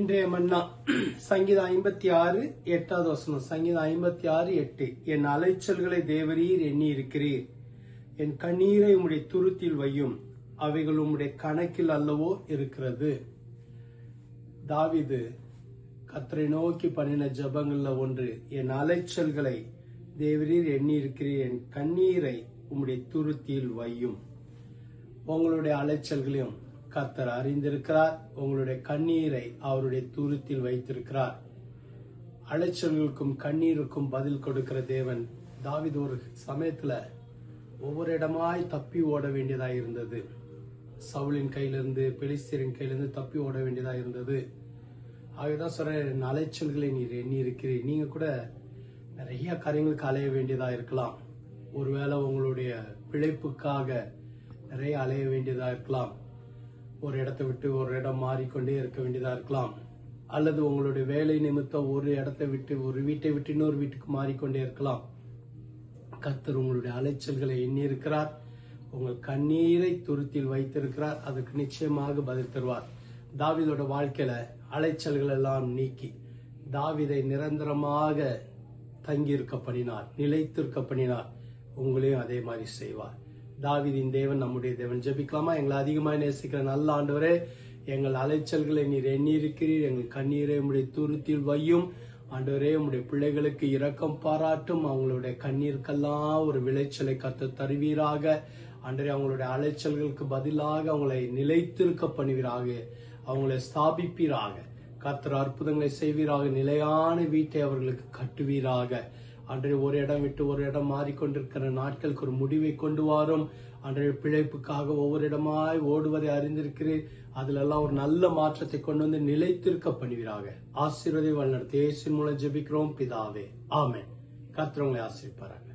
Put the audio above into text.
இன்றைய மன்னா சங்கீதம் ஐம்பத்தி ஆறு எட்டாவது வசனம். சங்கீதம் ஐம்பத்தி ஆறு எட்டு. என் அலைச்சல்களை தேவரீர் எண்ணி இருக்கிறீர் என் கண்ணீரை உம்முடைய துருத்தில் வையும். அவைகள் உம்முடைய கணக்கில் அல்லவோ இருக்கிறது. தாவிது கத்தரை நோக்கி பண்ணின ஜபங்கள்ல ஒன்று. என் அலைச்சல்களை தேவரீர் எண்ணி இருக்கிறீர் என் கண்ணீரை உம்முடைய துருத்தியில் வையும். உங்களுடைய அலைச்சல்களையும் கத்தர் அறிந்திருக்கிறார். உங்களுடைய கண்ணீரை அவருடைய தூரத்தில் வைத்திருக்கிறார். அலைச்சல்களுக்கும் கண்ணீருக்கும் பதில் கொடுக்கிற தேவன் தாவித ஒரு சமயத்துல ஒவ்வொரு இடமாய் தப்பி ஓட வேண்டியதா இருந்தது. சவுளின் கையிலிருந்து பெலிஸ்தீரின் கையிலிருந்து தப்பி ஓட வேண்டியதா இருந்தது. ஆகதான் சொல்றேன் என் அலைச்சல்களை நீர் எண்ணி இருக்கிறீர் நீங்க கூட நிறைய காரியங்களுக்கு அலைய வேண்டியதா இருக்கலாம். ஒருவேளை உங்களுடைய பிழைப்புக்காக நிறைய அலைய வேண்டியதா இருக்கலாம். ஒரு இடத்தை விட்டு ஒரு இடம் மாறிக்கொண்டே இருக்க வேண்டியதா இருக்கலாம். அல்லது உங்களுடைய வேலை நிமித்தம் ஒரு இடத்தை விட்டு ஒரு வீட்டை விட்டு இன்னொரு வீட்டுக்கு மாறிக்கொண்டே இருக்கலாம். கர்த்தர் உங்களுடைய அலைச்சல்களை எண்ணி இருக்கிறார் உங்கள் கண்ணீரை துருத்தில் வைத்திருக்கிறார். அதற்கு நிச்சயமாக பதில் தருவார். தாவிதோட வாழ்க்கையில அலைச்சல்கள் எல்லாம் நீக்கி தாவிதை நிரந்தரமாக தங்கியிருக்க பண்ணினார் நிலைத்திருக்க பண்ணினார். உங்களையும் அதே மாதிரி செய்வார். தாவிதின் தேவன் நம்முடைய தேவன். ஜபிக்கலாமா? எங்களை அதிகமாக நேசிக்கிற நல்ல ஆண்டவரே எங்கள் அலைச்சல்களை நீர் எண்ணி இருக்கிறீர் எங்கள் கண்ணீரை உடைய துருத்தில் வையும். ஆண்டவரே உடைய பிள்ளைகளுக்கு இரக்கம் பாராட்டும். அவங்களுடைய கண்ணீருக்கெல்லாம் ஒரு விளைச்சலை கத்து தருவீராக. ஆண்டரே அவங்களுடைய அலைச்சல்களுக்கு பதிலாக அவங்களை நிலைத்திருக்க பண்ணுவீராக. அவங்களை ஸ்தாபிப்பீராக. கர்த்தர் அற்புதங்களை செய்வீராக. நிலையான வீட்டை அவர்களுக்கு கட்டுவீராக. அன்றைய ஒரு இடம் விட்டு ஒரு இடம் மாறிக்கொண்டிருக்கிற நாட்களுக்கு ஒரு முடிவை கொண்டு வாரும். அன்றைய பிழைப்புக்காக ஒவ்வொரு இடமாய் ஓடுவதை அறிந்திருக்கிறேன். அதிலெல்லாம் ஒரு நல்ல மாற்றத்தை கொண்டு வந்து நிலைத்திருக்க பண்ணுவீராக ஆசீர்வதை வழிநடத்தி இயேசு மூலம் ஜெபிக்கிறோம் பிதாவே. ஆமே கத்திரவங்களை ஆசிரிப்பாராங்க